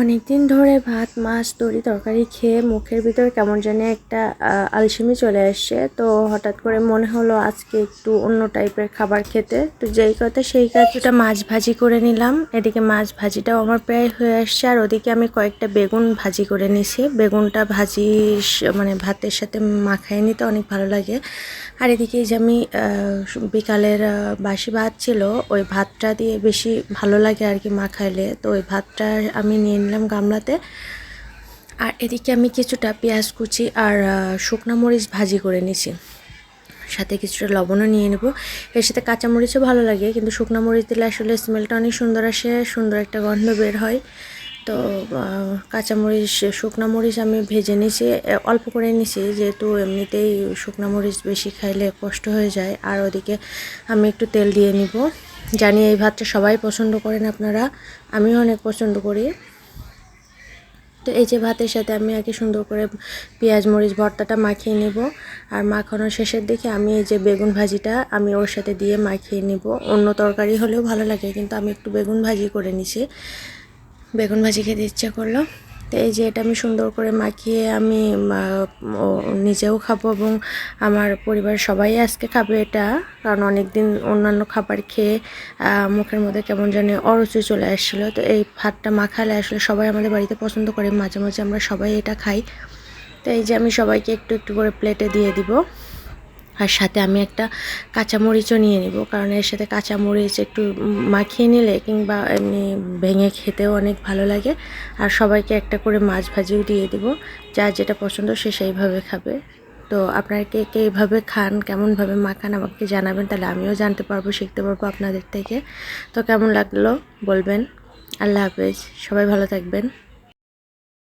অনেকদিন ধরে ভাত, মাছ, তরি, তরকারি খেয়ে মুখের ভিতর কেমন জানি একটা আলসেমি চলে আসছে। তো হঠাৎ করে মনে হলো আজকে একটু অন্য টাইপের খাবার খেতে। তো যেই কথা সেই কাজটা মাছ ভাজি করে নিলাম। এদিকে মাছ ভাজিটাও আমার প্রায় হয়ে আসছে। আর ওদিকে আমি কয়েকটা বেগুন ভাজি করে নিছি। বেগুনটা ভাজি মানে ভাতের সাথে মাখায় নিতে অনেক ভালো লাগে। আর এদিকে যে আমি বিকালের বাসি ভাত ছিল, ওই ভাতটা দিয়ে বেশি ভালো লাগে আর কি মাখাইলে। তো ওই ভাতটা আমি নিয়ে নিলাম গামলাতে। আর এদিকে আমি কিছুটা পেঁয়াজ কুচি আর শুকনা মরিচ ভাজি করে নিছি। সাথে কিছুটা লবণও নিয়ে নেব। এর সাথে কাঁচামরিচও ভালো লাগে, কিন্তু শুকনো মরিচ দিলে আসলে স্মেলটা অনেক সুন্দর আসে, সুন্দর একটা গন্ধ বের হয়। তো কাঁচামরিচ শুকনো মরিচ আমি ভেজে নিছি অল্প করে নিছি, যেহেতু এমনিতেই শুকনো মরিচ বেশি খাইলে কষ্ট হয়ে যায়। আর ওদিকে আমি একটু তেল দিয়ে নিব। জানি এই ভাতটা সবাই পছন্দ করেন আপনারা, আমিও অনেক পছন্দ করি। তো এই যে ভাতের সাথে আমি আগে সুন্দর করে পেঁয়াজ, মরিচ, ভর্তাটা মাখিয়ে নেব। আর মাখানোর শেষের দিকে আমি এই যে বেগুন ভাজিটা আমি ওর সাথে দিয়ে মাখিয়ে নেব। অন্য তরকারি হলেও ভালো লাগে, কিন্তু আমি একটু বেগুন ভাজি করে নিছি। বেগুন ভাজি খেতে ইচ্ছা করল। তো এই যে এটা আমি সুন্দর করে মাখিয়ে আমি নিজেও খাব এবং আমার পরিবারের সবাই আজকে খাবে এটা। কারণ অনেক দিন অন্যান্য খাবার খেয়ে মুখের মধ্যে কেমন জানি অরুচি চলে আসছিল। তো এই ভাতটা মাখালে আসলে সবাই আমাদের বাড়িতে পছন্দ করে। মাঝে মাঝে আমরা সবাই এটা খাই। তো এই যে আমি সবাইকে একটু একটু করে প্লেটে দিয়ে দিব। আর সাথে আমি একটা কাঁচামরিচও নিয়ে নিব, কারণ এর সাথে কাঁচামরিচ একটু মাখিয়ে নিলে কিংবা এমনি ভেঙে খেতেও অনেক ভালো লাগে। আর সবাইকে একটা করে মাছ ভাজিও দিয়ে দিব, যার যেটা পছন্দ সে সেইভাবে খাবে। তো আপনারা কে কে এইভাবে খান, কেমনভাবে মাখান আমাকে জানাবেন, তাহলে আমিও জানতে পারব, শিখতে পারব আপনাদের থেকে। তো কেমন লাগল বলবেন। আল্লাহ হাফেজ, সবাই ভালো থাকবেন।